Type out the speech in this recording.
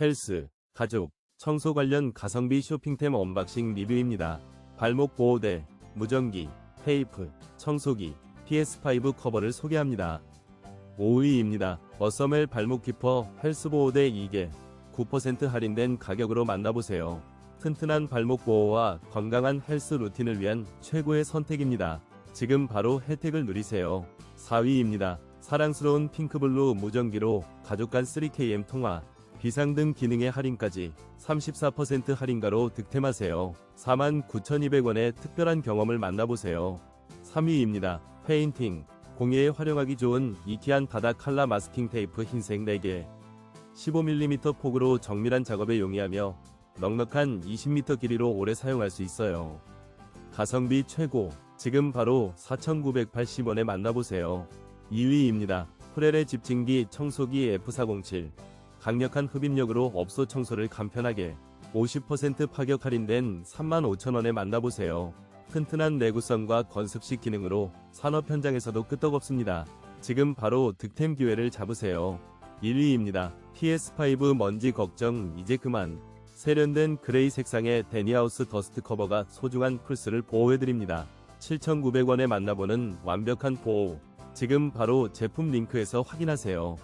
헬스, 가족, 청소 관련 가성비 쇼핑템 언박싱 리뷰입니다. 발목 보호대, 무전기, 테이프, 청소기, PS5 커버를 소개합니다. 5위입니다. 어서멜 발목 키퍼 헬스 보호대 2개 9% 할인된 가격으로 만나보세요. 튼튼한 발목 보호와 건강한 헬스 루틴을 위한 최고의 선택입니다. 지금 바로 혜택을 누리세요. 4위입니다. 사랑스러운 핑크블루 무전기로 가족 간 3KM 통화, 비상 등 기능의 할인까지 34% 할인가로 득템하세요. 49,200원의 특별한 경험을 만나보세요. 3위입니다. 페인팅, 공예에 활용하기 좋은 이키안 바다 칼라 마스킹 테이프 흰색 4개 15mm 폭으로 정밀한 작업에 용이하며 넉넉한 20m 길이로 오래 사용할 수 있어요. 가성비 최고, 지금 바로 4,980원에 만나보세요. 2위입니다. 프렐의 집진기 청소기 F407 강력한 흡입력으로 업소 청소를 간편하게 50% 파격 할인된 35,000원에 만나보세요. 튼튼한 내구성과 건습식 기능으로 산업 현장에서도 끄떡없습니다. 지금 바로 득템 기회를 잡으세요. 1위입니다. PS5 먼지 걱정 이제 그만. 세련된 그레이 색상의 데니하우스 더스트 커버가 소중한 플스를 보호해드립니다. 7,900원에 만나보는 완벽한 보호. 지금 바로 제품 링크에서 확인하세요.